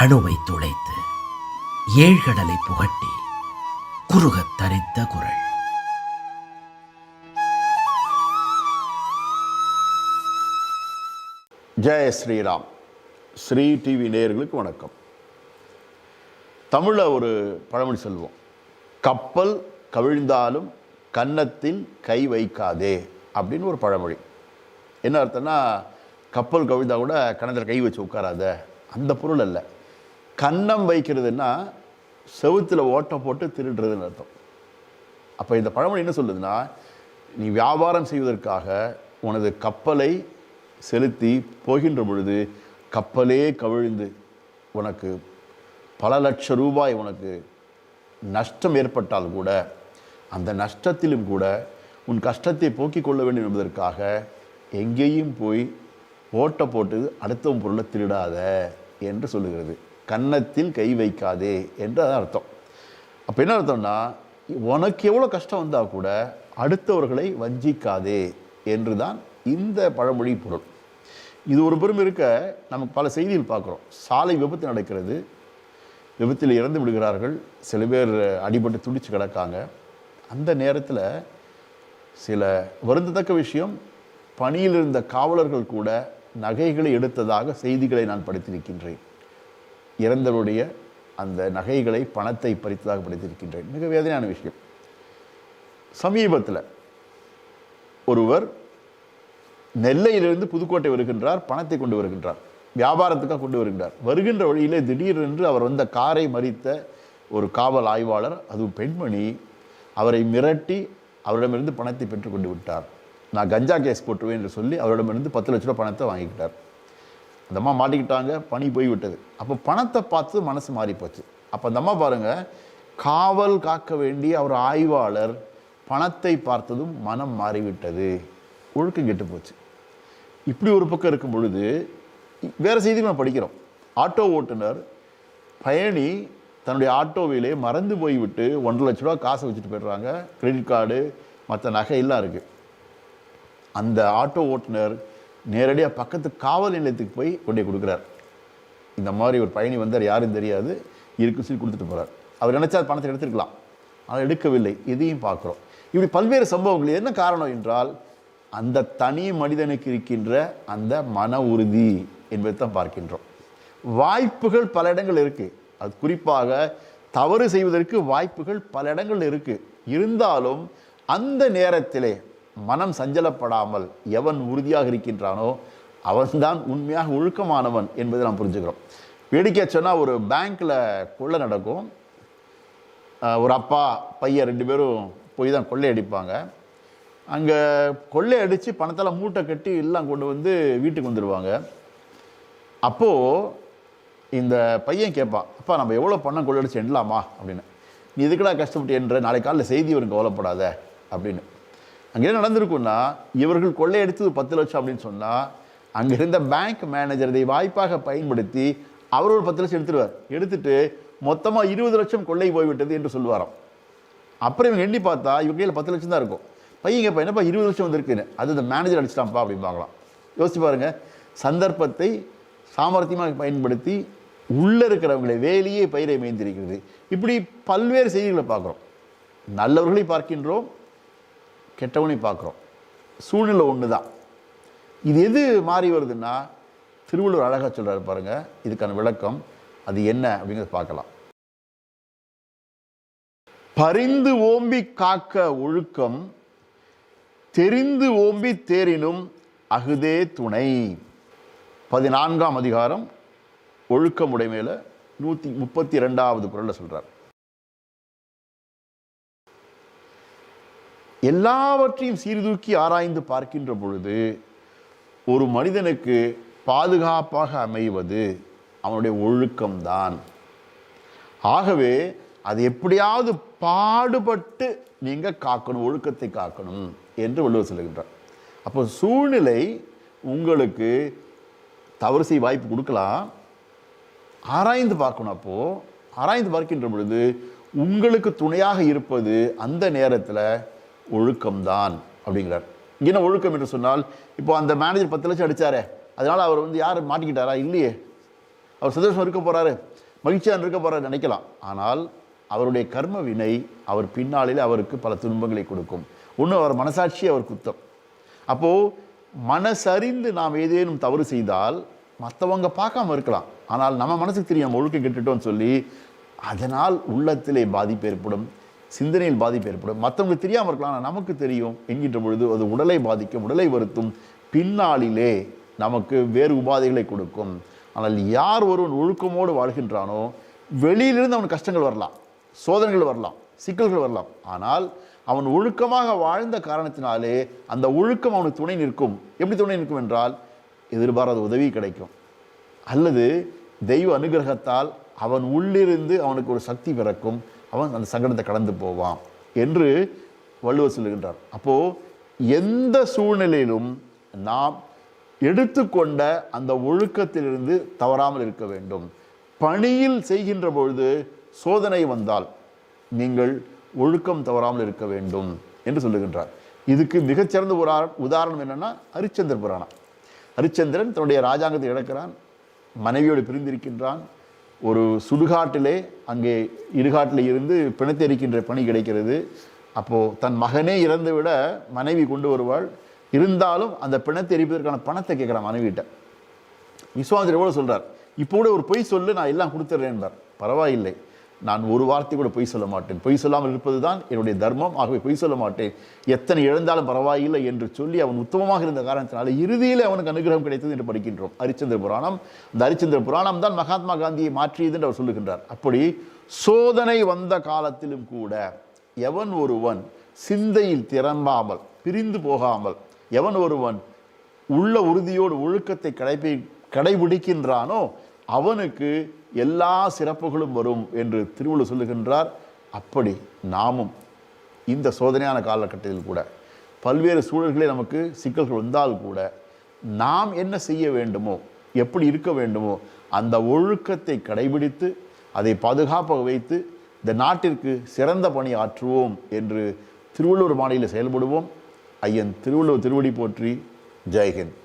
அணுவை துளைத்து ஏழ்கடலை புகட்டி குறுகத் தரித்த குரல். ஜெய ஸ்ரீராம். ஸ்ரீ டிவி நேயர்களுக்கு வணக்கம். தமிழில் ஒரு பழமொழி செல்வோம் கப்பல் கவிழ்ந்தாலும் கன்னத்தில் கை வைக்காதே அப்படின்னு ஒரு பழமொழி. என்ன அர்த்தம்னா கப்பல் கவிழ்ந்தால் கூட கன்னத்தில் கை வச்சு உட்காராத அந்த பொருள் அல்ல. கன்னம் வைக்கிறதுன்னா செவுத்தில் ஓட்டை போட்டு திருடுறதுன்னு அர்த்தம். அப்போ இந்த பழமொழி என்ன சொல்லுதுன்னா நீ வியாபாரம் செய்வதற்காக உனது கப்பலை செலுத்தி போகின்ற பொழுது கப்பலே கவிழ்ந்து உனக்கு பல லட்சம் ரூபாய் உனக்கு நஷ்டம் ஏற்பட்டால் கூட அந்த நஷ்டத்திலும் கூட உன் கஷ்டத்தை போக்கிக் கொள்ள வேண்டும் என்பதற்காக எங்கேயும் போய் ஓட்டை போட்டு அடுத்தவன் பொருளை திருடாத என்று சொல்லுகிறது. கன்னத்தில் கை வைக்காதே என்று அதான் அர்த்தம். அப்போ என்ன அர்த்தம்னா உனக்கு எவ்வளோ கஷ்டம் வந்தால் கூட அடுத்தவர்களை வஞ்சிக்காதே என்று தான் இந்த பழமொழி பொருள். இது ஒரு பெரும் இருக்க நமக்கு பல செய்திகள் பார்க்குறோம். சாலை விபத்து நடக்கிறது. விபத்தில் இறந்து விடுகிறார்கள். சில பேர் அடிபட்டு துடிச்சு கிடக்காங்க. அந்த நேரத்தில் சில வருந்தத்தக்க விஷயம் பணியில் இருந்த காவலர்கள் கூட நகைகளை எடுத்ததாக செய்திகளை நான் படித்திருக்கின்றேன். இறந்தவருடைய அந்த நகைகளை பணத்தை பறித்ததாக படித்திருக்கின்றேன் மிக வேதனையான விஷயம். சமீபத்தில் ஒருவர் நெல்லையிலிருந்து புதுக்கோட்டை வருகின்றார் பணத்தை கொண்டு வருகின்றார். வியாபாரத்துக்காக கொண்டு வருகின்றார். வருகின்ற வழியிலே திடீரென்று அவர் வந்த காரை மறித்த ஒரு காவல் ஆய்வாளர் அதுவும் பெண்மணி அவரை மிரட்டி அவரிடமிருந்து பணத்தை பெற்றுக்கொண்டு விட்டார். நான் கஞ்சா கேஸ் போட்டுருவேன் என்று சொல்லி அவரிடமிருந்து பத்து லட்ச ரூபா பணத்தை வாங்கிக்கிட்டார். அந்த அம்மா மாட்டிக்கிட்டாங்க பணி போய் விட்டது. அப்போ பணத்தை பார்த்து மனசு மாறி போச்சு அப்போ அந்த அம்மா பாருங்கள் காவல் காக்க வேண்டிய ஒரு ஆய்வாளர் பணத்தை பார்த்ததும் மனம் மாறிவிட்டது. ஒழுக்கம் கெட்டு போச்சு. இப்படி ஒரு பக்கம் இருக்கும் பொழுது வேறு செய்திகள் நம்ம படிக்கிறோம். ஆட்டோ ஓட்டுநர் பயணி தன்னுடைய ஆட்டோவிலே மறந்து போய்விட்டு ஒன்றரை லட்ச ரூபா காசை வச்சுட்டு போயிடுறாங்க. கிரெடிட் கார்டு மற்ற நகை எல்லாம் இருக்குது அந்த ஆட்டோ ஓட்டுநர் நேரடியாக பக்கத்து காவல் நிலையத்துக்கு போய் கொண்டே கொடுக்குறார். இந்த மாதிரி ஒரு பயணி வந்தார் யாரும் தெரியாது. இருக்கு சொல்லி கொடுத்துட்டு போகிறார் அவர் நினச்சா பணத்தை எடுத்துருக்கலாம். ஆனால் எடுக்கவில்லை. இதையும் பார்க்குறோம். இப்படி பல்வேறு சம்பவங்கள். என்ன காரணம் என்றால் அந்த தனி மனிதனுக்கு இருக்கின்ற அந்த மன உறுதி என்பதை தான் பார்க்கின்றோம். வாய்ப்புகள் பல இடங்கள் இருக்குது அது குறிப்பாக தவறு செய்வதற்கு வாய்ப்புகள் பல இடங்கள் இருக்குது இருந்தாலும் அந்த நேரத்திலே மனம் சஞ்சலப்படாமல் எவன் உறுதியாக இருக்கின்றானோ அவன்தான் உண்மையாக ஒழுக்கமானவன் என்பதை நாம் புரிஞ்சுக்கிறோம். வேடிக்கை சொன்னால் ஒரு பேங்க்கில் கொள்ளை நடக்கும். ஒரு அப்பா பையன் ரெண்டு பேரும் போய் தான் கொள்ளையடிப்பாங்க அங்கே கொள்ளையடித்து பணத்தால் மூட்டை கட்டி எல்லாம் கொண்டு வந்து வீட்டுக்கு வந்துடுவாங்க அப்போது இந்த பையன் கேட்பான் அப்பா நம்ம எவ்வளோ பணம் கொள்ளையடிச்சு எண்ணலாமா? அப்படின்னு. நீ எதுக்குடா கஷ்டப்பட்டு என்ற நாளை காலையில் செய்தி வரும் கவலைப்படாத. அப்படின்னு. அங்கே என்ன நடந்திருக்கும்னா இவர்கள் கொள்ளையடித்தது பத்து லட்சம் அப்படின்னு சொன்னால் அங்கே இருந்த பேங்க் மேனேஜர் இதை வாய்ப்பாக பயன்படுத்தி அவர் ஒரு பத்து லட்சம் எடுத்துருவார். எடுத்துட்டு மொத்தமாக இருபது லட்சம் கொள்ளை போய்விட்டது என்று சொல்லுவாராம். அப்புறம் இவங்க எண்ணி பார்த்தா இவங்க கையில் பத்து லட்சம் தான் இருக்கும். பையன் இப்போ என்னப்பா இருபது லட்சம் வந்திருக்குன்னு. அது இந்த மேனேஜர் அடிச்சிட்டாம்ப்பா அப்படிம்பாங்களாம் யோசிச்சு பாருங்க. சந்தர்ப்பத்தை சாமர்த்தியமாக பயன்படுத்தி உள்ளே இருக்கிறவங்களை வேலையே பயிரை மேய்ந்திருக்கிறது. இப்படி பல்வேறு செய்திகளை பார்க்குறோம். நல்லவர்களை பார்க்கின்றோம் கெட்டவனையும் பார்க்குறோம். சூழ்நிலை ஒன்று தான் இது எது மாறி வருதுன்னா திருவள்ளுவர் அழகாக சொல்கிறார் பாருங்கள் இதுக்கான விளக்கம் அது என்ன அப்படிங்கிறத பார்க்கலாம். பரிந்து ஓம்பி காக்க ஒழுக்கம் தெரிந்து ஓம்பி தேரினும் அகுதே துணை. பதினான்காம் அதிகாரம் ஒழுக்கமுடைமையில நூற்றி முப்பத்தி ரெண்டாவது குரலில் சொல்கிறார் எல்லாவற்றையும் சீர்தூக்கி ஆராய்ந்து பார்க்கின்ற பொழுது ஒரு மனிதனுக்கு பாதுகாப்பாக அமைவது அவனுடைய ஒழுக்கம்தான். ஆகவே அது எப்படியாவது பாடுபட்டு நீங்கள் காக்கணும் ஒழுக்கத்தை காக்கணும் என்று வள்ளுவர் சொல்லுகின்றார். அப்போ சூழ்நிலை உங்களுக்கு தவறு செய்ய வாய்ப்பு கொடுக்கலாம். ஆராய்ந்து பார்க்கணும் அப்போது ஆராய்ந்து பார்க்கின்ற பொழுது உங்களுக்கு துணையாக இருப்பது அந்த நேரத்தில் ஒழுக்கம்தான் அப்படிங்கிறார். என்ன ஒழுக்கம் என்று சொன்னால் இப்போ அந்த மேனேஜர் பத்து லட்சம் அடித்தாரே அதனால் அவர் வந்து யார் மாட்டிக்கிட்டாரா? இல்லையே. அவர் சந்தோஷம் இருக்க போகிறாரு மகிழ்ச்சியாக இருக்க போகிறாரு நினைக்கலாம். ஆனால் அவருடைய கர்ம வினை அவர் பின்னாளில் அவருக்கு பல துன்பங்களை கொடுக்கும். ஒன்று அவர் மனசாட்சி அவர் குத்தம். அப்போது மனசறிந்து நாம் ஏதேனும் தவறு செய்தால் மற்றவங்க பார்க்காம இருக்கலாம். ஆனால் நம்ம மனசுக்கு தெரியும் ஒழுக்கம் கெட்டுட்டோம்னு சொல்லி அதனால் உள்ளத்திலே பாதிப்பு ஏற்படும். சிந்தனையில் பாதிப்பு ஏற்படும். மற்றவங்களுக்கு தெரியாமல் இருக்கலாம் ஆனால் நமக்கு தெரியும் என்கின்ற பொழுது அது உடலை பாதிக்கும் உடலை வருத்தும். பின்னாளிலே நமக்கு வேறு உபாதைகளை கொடுக்கும். ஆனால் யார் ஒருவன் ஒழுக்கமோடு வாழ்கின்றானோ வெளியிலிருந்து அவன் கஷ்டங்கள் வரலாம் சோதனைகள் வரலாம் சிக்கல்கள் வரலாம். ஆனால் அவன் ஒழுக்கமாக வாழ்ந்த காரணத்தினாலே அந்த ஒழுக்கம் அவனுக்கு துணை நிற்கும். எப்படி துணை நிற்கும் என்றால் எதிர்பாராத உதவி கிடைக்கும். அல்லது தெய்வ அனுகிரகத்தால் அவன் உள்ளிருந்து அவனுக்கு ஒரு சக்தி பிறக்கும். அவன் அந்த சங்கடத்தை கடந்து போவான் என்று வள்ளுவர் சொல்லுகின்றார். அப்போது எந்த சூழ்நிலையிலும் நாம் எடுத்துக்கொண்ட அந்த ஒழுக்கத்திலிருந்து தவறாமல் இருக்க வேண்டும். பணியில் செய்கின்ற பொழுது சோதனை வந்தால் நீங்கள் ஒழுக்கம் தவறாமல் இருக்க வேண்டும் என்று சொல்லுகின்றார். இதுக்கு மிகச்சிறந்த ஒரு உதாரணம் என்னென்னா ஹரிச்சந்திர புராணம். ஹரிச்சந்திரன் தன்னுடைய ராஜாங்கத்தை இழக்கிறான் மனைவியோடு பிரிந்திருக்கின்றான் ஒரு சுடுகாட்டிலே அங்கே இருகாட்டில் இருந்து பிணத்தெரிக்கின்ற பணி கிடைக்கிறது. அப்போது தன் மகனே இறந்து விட மனைவி கொண்டு வருவாள். இருந்தாலும் அந்த பிணத்தை எரிப்பதற்கான பணத்தை கேட்குறான் மனைவிட்ட. விஸ்வாமித்திரர் எவ்வளோ சொல்கிறார் இப்போ கூட ஒரு பொய் சொல்லு நான் எல்லாம் கொடுத்துட்றேன்பார் பரவாயில்லை. நான் ஒரு வார்த்தை கூட பொய் சொல்ல மாட்டேன். பொய் சொல்லாமல் இருப்பது தான் என்னுடைய தர்மம். ஆகவே பொய் சொல்ல மாட்டேன். எத்தனை இழந்தாலும் பரவாயில்லை என்று சொல்லி அவன் உத்தமமாக இருந்த காரணத்தினால இறுதியில் அவனுக்கு அனுகிரகம் கிடைத்தது என்று படிக்கின்றோம். ஹரிச்சந்திர புராணம். அந்த ஹரிச்சந்திர புராணம் தான் மகாத்மா காந்தியை மாற்றியது என்று அவர் சொல்லுகின்றார். அப்படி சோதனை வந்த காலத்திலும் கூட எவன் ஒருவன் சிந்தையில் திறம்பாமல் பிரிந்து போகாமல் எவன் ஒருவன் உள்ள உறுதியோடு ஒழுக்கத்தை கடைபி கடைபிடிக்கின்றானோ அவனுக்கு எல்லா சிறப்புகளும் வரும் என்று திருவள்ளுவர் சொல்லுகின்றார். அப்படி நாமும் இந்த சோதனையான காலகட்டத்தில் கூட பல்வேறு சூழல்களில் நமக்கு சிக்கல்கள் வந்தால் கூட நாம் என்ன செய்ய வேண்டுமோ எப்படி இருக்க வேண்டுமோ அந்த ஒழுக்கத்தை கடைபிடித்து அதை பாதுகாப்பாக வைத்து இந்த நாட்டிற்கு சிறந்த பணி ஆற்றுவோம் என்று திருவள்ளுவர் மாநில செயல்படுவோம். ஐயன் திருவள்ளுவர் திருவடி போற்றி. ஜெய்ஹிந்த்.